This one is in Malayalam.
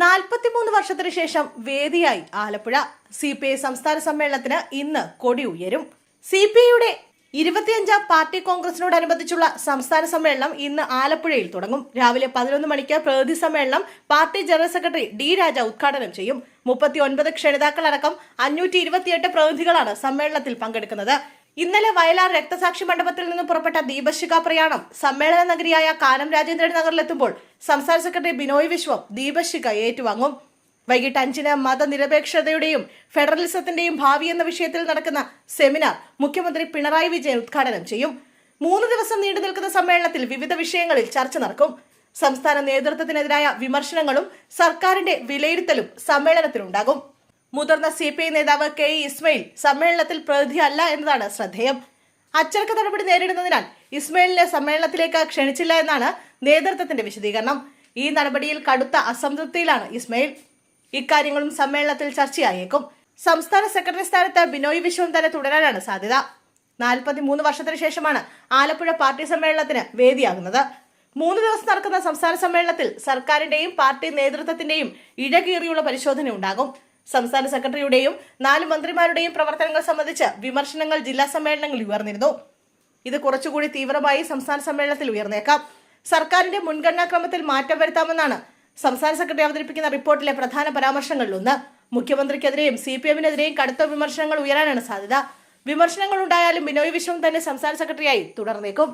നാൽപ്പത്തിമൂന്ന് വർഷത്തിന് ശേഷം വേദിയായി ആലപ്പുഴ. സി പി ഐ സംസ്ഥാന സമ്മേളനത്തിന് ഇന്ന് കൊടി ഉയരും. സി പി ഐയുടെ ഇരുപത്തിയഞ്ചാം പാർട്ടി കോൺഗ്രസിനോടനുബന്ധിച്ചുള്ള സംസ്ഥാന സമ്മേളനം ഇന്ന് ആലപ്പുഴയിൽ തുടങ്ങും. രാവിലെ പതിനൊന്ന് മണിക്ക് പ്രതിനിധി സമ്മേളനം party general secretary D Raja ഉദ്ഘാടനം ചെയ്യും. മുപ്പത്തി ഒൻപത് ക്ഷണിതാക്കളടക്കം അഞ്ഞൂറ്റി ഇരുപത്തിയെട്ട് പ്രതിനിധികളാണ് സമ്മേളനത്തിൽ പങ്കെടുക്കുന്നത്. ഇന്നലെ വയലാർ രക്തസാക്ഷി മണ്ഡപത്തിൽ നിന്ന് പുറപ്പെട്ട ദീപശിഖ പ്രയാണം സമ്മേളന നഗരിയായ കാനം രാജേന്ദ്രൻ നഗറിലെത്തുമ്പോൾ സംസ്ഥാന സെക്രട്ടറി ബിനോയ് വിശ്വം ദീപശിഖ ഏറ്റുവാങ്ങും. വൈകിട്ട് അഞ്ചിന് മതനിരപേക്ഷതയുടെയും ഫെഡറലിസത്തിന്റെയും ഭാവി എന്ന വിഷയത്തിൽ നടക്കുന്ന സെമിനാർ മുഖ്യമന്ത്രി പിണറായി വിജയൻ ഉദ്ഘാടനം ചെയ്യും. മൂന്ന് ദിവസം നീണ്ടു നിൽക്കുന്ന സമ്മേളനത്തിൽ വിവിധ വിഷയങ്ങളിൽ ചർച്ച നടക്കും. സംസ്ഥാന നേതൃത്വത്തിനെതിരായ വിമർശനങ്ങളും സർക്കാരിന്റെ വിലയിരുത്തലും സമ്മേളനത്തിലുണ്ടാകും. മുതിർന്ന സി പി ഐ നേതാവ് കെ ഇസ്മയിൽ സമ്മേളനത്തിൽ പ്രതിനിധിയല്ല എന്നതാണ് ശ്രദ്ധേയം. അച്ചടക്ക നടപടി നേരിടുന്നതിനാൽ ഇസ്മയിലിനെ സമ്മേളനത്തിലേക്ക് ക്ഷണിച്ചില്ല എന്നാണ് നേതൃത്വത്തിന്റെ വിശദീകരണം. ഈ നടപടിയിൽ കടുത്ത അസംതൃപ്തിയിലാണ് ഇസ്മയിൽ. ഇക്കാര്യങ്ങളും സമ്മേളനത്തിൽ ചർച്ചയായേക്കും. സംസ്ഥാന സെക്രട്ടറി സ്ഥാനത്ത് ബിനോയ് വിശ്വം തന്നെ തുടരാനാണ് സാധ്യത. നാൽപ്പത്തിമൂന്ന് വർഷത്തിന് ശേഷമാണ് ആലപ്പുഴ പാർട്ടി സമ്മേളനത്തിന് വേദിയാകുന്നത്. മൂന്ന് ദിവസം നടക്കുന്ന സംസ്ഥാന സമ്മേളനത്തിൽ സർക്കാരിന്റെയും പാർട്ടി നേതൃത്വത്തിന്റെയും ഇഴകീറിയുള്ള പരിശോധന ഉണ്ടാകും സംസ്ഥാന സെക്രട്ടറിയുടെയും നാല് മന്ത്രിമാരുടെയും പ്രവർത്തനങ്ങൾ സംബന്ധിച്ച് വിമർശനങ്ങൾ ജില്ലാ സമ്മേളനങ്ങളിൽ ഉയർന്നിരുന്നു. ഇത് കുറച്ചുകൂടി തീവ്രമായി സംസ്ഥാന സമ്മേളനത്തിൽ ഉയർന്നേക്കാം. സർക്കാരിന്റെ മുൻഗണനാക്രമത്തിൽ മാറ്റം വരുത്താമെന്നാണ് സംസ്ഥാന സെക്രട്ടറി അവതരിപ്പിക്കുന്ന റിപ്പോർട്ടിലെ പ്രധാന പരാമർശങ്ങളിലൊന്ന്. മുഖ്യമന്ത്രിക്കെതിരെയും സി പി എമ്മിനെതിരെയും കടുത്ത വിമർശനങ്ങൾ ഉയരാനാണ് സാധ്യത. വിമർശനങ്ങൾ ഉണ്ടായാലും ബിനോയ് വിശ്വം തന്നെ സംസ്ഥാന സെക്രട്ടറിയായി തുടർന്നേക്കും.